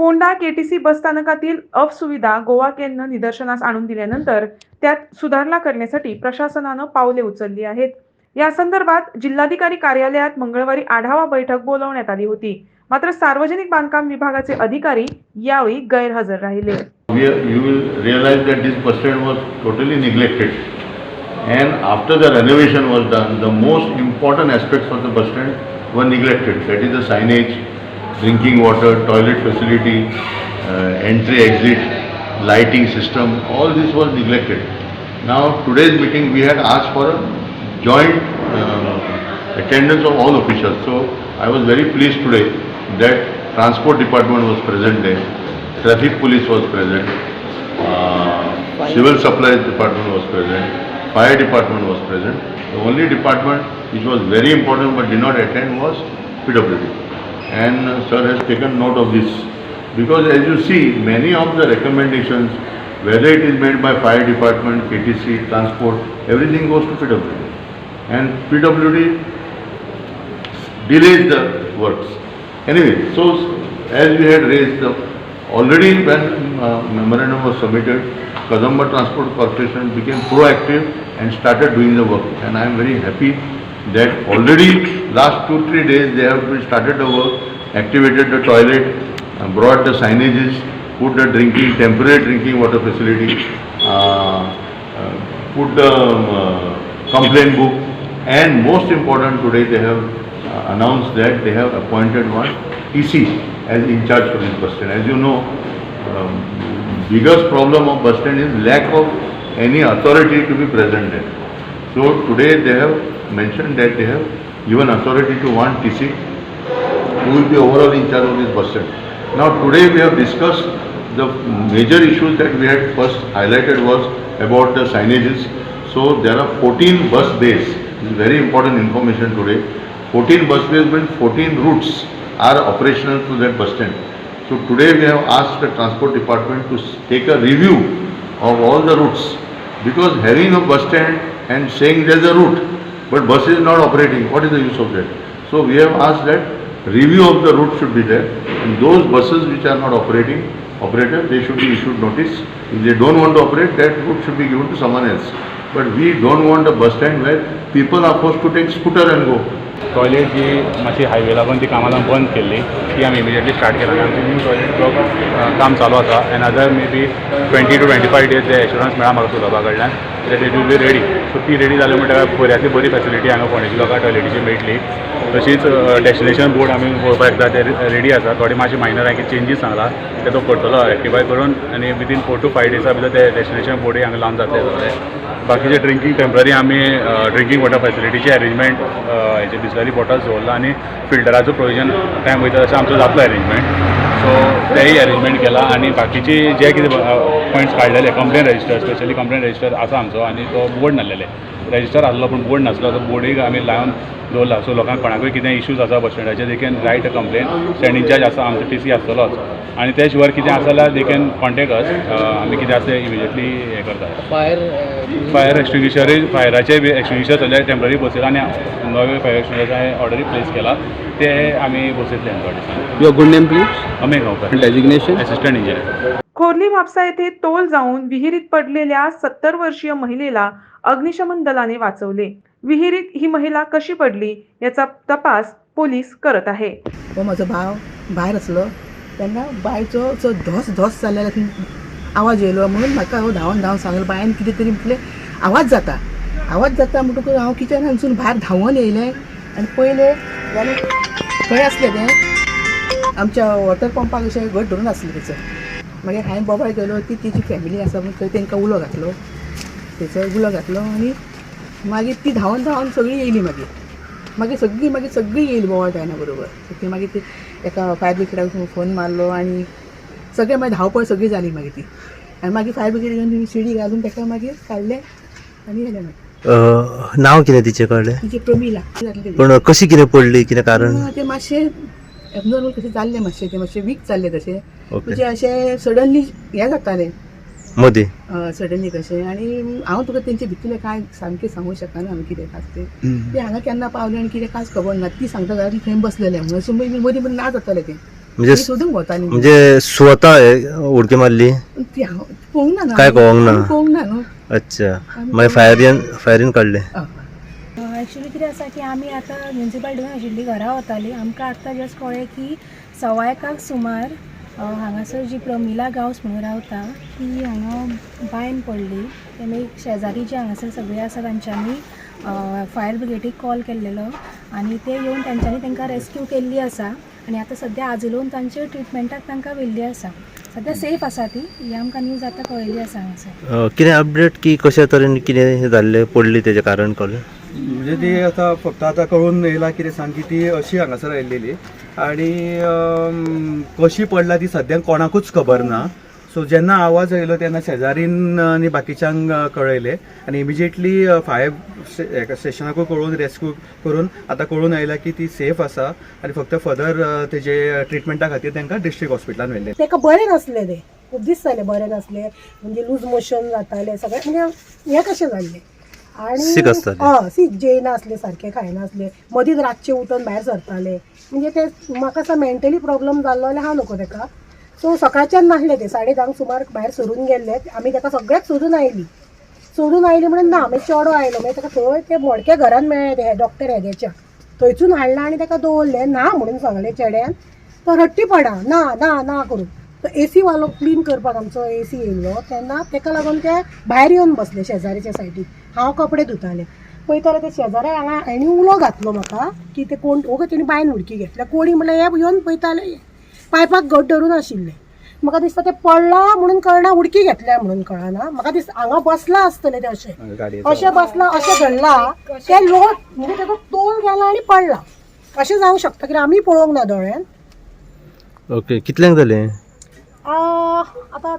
Phonda KTC बस स्थानकातील up सुविधा गोवा केंद्र निदर्शनास आणून दिल्यानंतर त्यात सुधारणा करण्यासाठी प्रशासनानं पावले उचलली आहेत. या संदर्भात जिल्हाधिकारी कार्यालयात मंगळवारी आढावा बैठक बोलावण्यात आली होती. मात्र सार्वजनिक बांधकाम विभागाचे अधिकारी यावेळी गैरहजर राहिले. Use bus neglected after dunno the the most important aspect the bus stand one neglected is the signage drinking water, toilet facility, uh, entry exit, lighting system, all this was neglected. Now today's meeting we had asked for a joint uh, attendance of all officials. So I was very pleased today that transport department was present there, traffic police was present, uh, civil supplies department was present, fire department was present. The only department which was very important but did not attend was PWD. And sir has taken note of this. Because as you see, many of the recommendations, whether it is made by fire department, KTC, transport, everything goes to PWD. And PWD delays the works. Anyway, so as we had raised, the, already when uh, memorandum was submitted, Kadamba Transport Corporation became proactive and started doing the work. And I am very happy that already last two, three days they have started the work, activated the toilet, uh, brought the signages, put the drinking, temporary drinking water facility, uh, uh, put the um, uh, complaint book, and most important today they have uh, announced that they have appointed one TC as in charge for this bus stand. As you know, um, biggest problem of bus stand is lack of any authority to be present there. So today they have mentioned that they have given authority to one TC who will be overall in charge of this bus stand. Now today we have discussed the major issues that we had first highlighted was about the signages. So there are 14 bus bays. This is very important information today. 14 bus bays means 14 routes are operational to that bus stand. So today we have asked the transport department to take a review of all the routes because having a bus stand and saying there is a route but bus is not operating, what is the use of that? So we have asked that review of the route should be there and those buses which are not operating, operator, they should be issued notice. If they don't want to operate, that route should be given to someone else. But we don't want a bus stand where people are forced to take scooter and go. Toilet जी मातशी highway लागून ती कामां बंद केल्ली ती आमी immediately start केला. आनी आमची न्यू टॉयलेट ब्लॉक काम चालू आसा another may be twenty to twenty five days जे एशुरन्स मेळा म्हाका सुलभा कडल्यान that it be ready so ती रेडी जाली म्हणटल्यार बऱ्यांतली बरी फॅसिलिटी हांगा फोंडेची लोकांक टॉयलेटीची मेळटली तशीच डेस्टिनेशन बोर्ड आमी पळोवपाक येता ते रेडी आसा थोडे मातशे मायनर हांवें चेंजीस सांगला ते तो करतलो रेक्टिफाय करून आनी विदीन फोर टू फाय डेजा भितर ते डेस्टिनेशन बोर्डूय हांगा लावन जातले जातले बाकीचे ड्रिंकींग टेंपररी आमी ड्रिंकींग वॉटर फॅसिलिटीची अरेंजमेंट हेचे बिस्लरी बॉटल्स दवरला आनी फिल्टराचो प्रोविजन टायम वयता तशें आमचो जातलो अरेंजमेंट सो तेही अरेंजमेंट केला आनी बाकीचे जे कितें points काडलेले complain register specially complain register आसा आमचो आनी तो बोर्ड नासलेले रजिस्टर आसलो पूण बोर्ड नासलो तो बोर्डूय आमी लावन दवरला सो लोकांक कोणाकूय कितें इश्यूज आसा bus स्टँडाचे they can write a complain stand incharge आसा आमचो टी सी आसतलोच आनी ते शिवाय कितें आसा जाल्यार दे कॅन कॉन्टेक्ट अस आमी कितें आसा तें इमिजिएटली हें करतात. फायर फायर एक्सटिंग्विशरय फायराचे एक्सटिंग्विशर सगळे टेंपररी बसयला आनी नवे फायर एक्सटिंग्विशर हांवें ऑर्डरी प्लेस केला. ते आमी बसयतले good name please Amey Gaonkar. Designation assistant engineer Khorli Mapusa येथे तोल जाऊन विहिरीत पडलेल्या सत्तर वर्षीय महिलेला अग्निशमन दलाने वाचवले. विहिरीत ही महिला कशी पडली याचा तपास पोलीस करत आहे. हो म्हजो भाव भायर आसलो तेन्ना बायचो असो धोस धोस जाल्लो थंय आवाज येयलो म्हणून म्हाका हांव धांवन धांवन सांगलो बायन कितें तरी म्हटलें आवाज जाता. आवाज जाता म्हणटकूच हांव किचनानसून भायर धांवून येयलें. आनी पयलें जाल्यार खंय आसलें तें आमच्या वॉटर पंपाक अशें घट धरून आसलें थंयसर मागीर हांवें बोबाय गेलो ती तेजी फॅमिली आसा म्हूण थंय तांकां उलो घातलो. थंयसर उलो घातलो आनी मागीर ती धांवन धांवन सगळीं येयली मागीर मागीर सगळीं मागीर सगळीं येयली बोवाळ टायना बरोबर. ती मागीर ती एका फायर ब्रिगेडाक फोन मारलो आनी सगळें मागीर धांवपळ सगळी जाली मागीर ती. आनी मागीर फायर ब्रिगेड घेवन शिडी घालून ताका मागीर काडलें आनी येलें मागीर नाव कितें तिचें कळ्ळें तिची प्रमिला. पूण कशी कितें पडली? कितें कारण? तें मातशें एबनॉर्मल कशें जाल्लें मातशें तें? मातशें वीक जाल्लें तशें म्हणजे अशें सडनली हें जातालें मदीं सडनली कशें आनी हांव तुका तेंचे भितरलें कांय सामकें सांगूंक शकना हांव कितें खास तें. ते हांगा केन्ना पावलें आनी कितें कांयच खबर ना ती सांगता घरांतली थंय बसलेलें म्हणून. अशें मदीं मदीं ना जातालें तें. म्हणजे सोदूंक वताली म्हणजे स्वता उडकी मारली? ती हांव पळोवंक ना. काय कळोंक ना? पळोवंक ना न्हू अच्छा. मागीर फायरीन फायरीन काडले. एक्चुली कितें आसा की आमी आतां म्युन्सिपाल्टीन आशिल्ली घरा वतालीं आमकां आतां जस्ट कळ्ळें की सवायकाक सुमार हांगासर जी प्रमिला गांवस म्हणून रावता ती हांगा बायन पडली. तेमी शेजारी जे हांगासर सगळे आसा तांच्यांनी फायर ब्रिगेडीक कॉल केल्लेलो. आनी ते येवन तांच्यांनी तांकां रेस्क्यू केल्ली आसा. आनी आतां सद्या आजोलून तांचे ट्रिटमेंटाक तांकां व्हेल्ली आसा. सद्या सेफ आसा ती. ही आमकां न्यूज आतां कळिल्ली आसा हांगासर. कितें अपडेट की कशा तरेन कितें जाल्लें पडली तेजें कारण कळ्ळें? म्हणजे ती आता फक्त आता कळून येयला कितें सांग की ती अशी हांगासर आयलेली आणि कशी पडला ती सद्याक कोणाकूच खबर ना. सो जेन्ना आवाज आयलो तेन्ना शेजारीन आनी बाकीच्यांक कळयलें कळयले आनी इमिजिएटली फायर स्टेशनाकूय कळून रेस्क्यू करून आतां कळून आयला की ती सेफ आसा आनी फक्त फर्दर तेजे ट्रिटमेंटा खातीर तांकां डिस्ट्रिक्ट हॉस्पिटलान व्हेल्लें. ताका बरें नासलें तें? खूब दीस जालें बरें नासलें. म्हणजे लूज मोशन जातालें सगळें म्हणजे हें कशें जाल्लें आसतालें. हय सीक जेयना आसलें सारकें खायनासलें मदींच रातचें उठून भायर सरतालें. म्हणजे ते म्हाका असो मेंटली प्रॉब्लम जाल्लो जाल्यार हांव नको ताका सो सकाळच्यान नासलें तें साडे धांक सुमार भायर सरून गेल्ले आमी ताका सगळ्याक सोदून आयली. सोडून आयली म्हणून ना मागीर चेडो आयलो. मागीर ताका थंय ते मोडक्या घरान मेळ्ळे ते डॉक्टर हेद्याच्या थंयसून हाडला आनी ताका दवरलें ना म्हणून सांगलें चेड्यान तो रट्टी पडा. ना ना ना करून तो एसी वालो क्लीन करपाक आमचो एसी येयलो. तेन्ना ताका लागून ते भायर येवन बसले शेजारीच्या सायडीक. हांव कपडे धुतालें. पळयताले ते शेजाऱ्या हांगा हांणी उलो घातलो म्हाका की ते कोण ओगे तेणी बायन उडकी घेतल्या. कोणी म्हणल्यार हे येवन पळयताले. पायपाक घट धरून आशिल्ले. म्हाका दिसता ते पडला म्हणून कळना उडकी घेतल्या म्हणून कळना. म्हाका दिसता हांगा बसला आसतले ते अशें. अशें बसला अशें घडला. ते लोट म्हणजे ताका तोल गेला आनी पडला. अशें जावंक शकता कित्याक आमी पळोवंक ना दोळ्यान. ओके कितल्यांक जालें? आतां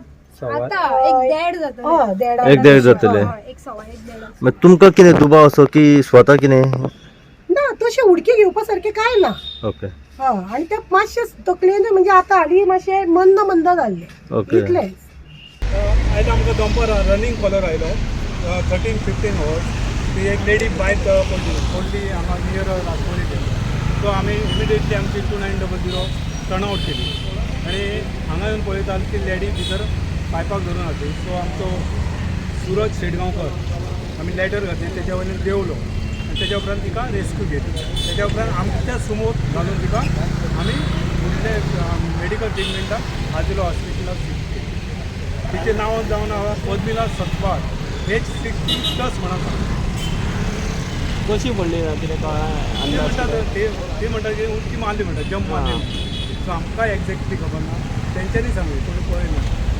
आतां एक देड जाता हय देड एक देड जातले एक सवा एक देड. मागीर तुमकां कितें दुबाव असो की स्वता कितें? ना तशें उडकी घेवपा सारकें कांय ना. ओके. हय आनी ते मातशें तकलेन म्हणजे आतां हालीं मातशें मंद मंद जाल्लें ओके. इतलेंच आयज आमकां दंपर रनिंग कॉलर आयलो. थर्टीन फिफ्टीन अवर्स ती एक लेडी बायक पडली पडली हांगा नियर राजपरी सो आमी इमिडिएटली आमची two nine double zero turn out केली. आनी हांगा येवन पळयता ती लेडी भितर पायपाक धरून आसली सो आमचो सुरज शेटगांवकर आमी लॅटर घातली तेच्या वयल्यान देवलो. आनी तेच्या उपरांत तिका रेस्क्यू घेतली. तेच्या उपरांत आमच्यासमोर घालून तिका आमी फुडले मेडिकल ट्रिटमेंटाक आजिलो हॉस्पिटलाक शिफ्ट केली. तिचें नांव जावन आसा Padmila Satwar age sixty plus म्हणून कशी पडली ना कितें कळना ते म्हणटात की उडकी मारली म्हणटात जंप मारली सो आमकां एक्झॅक्टली खबर ना तेंच्यांनी सांगली कोणी पळयना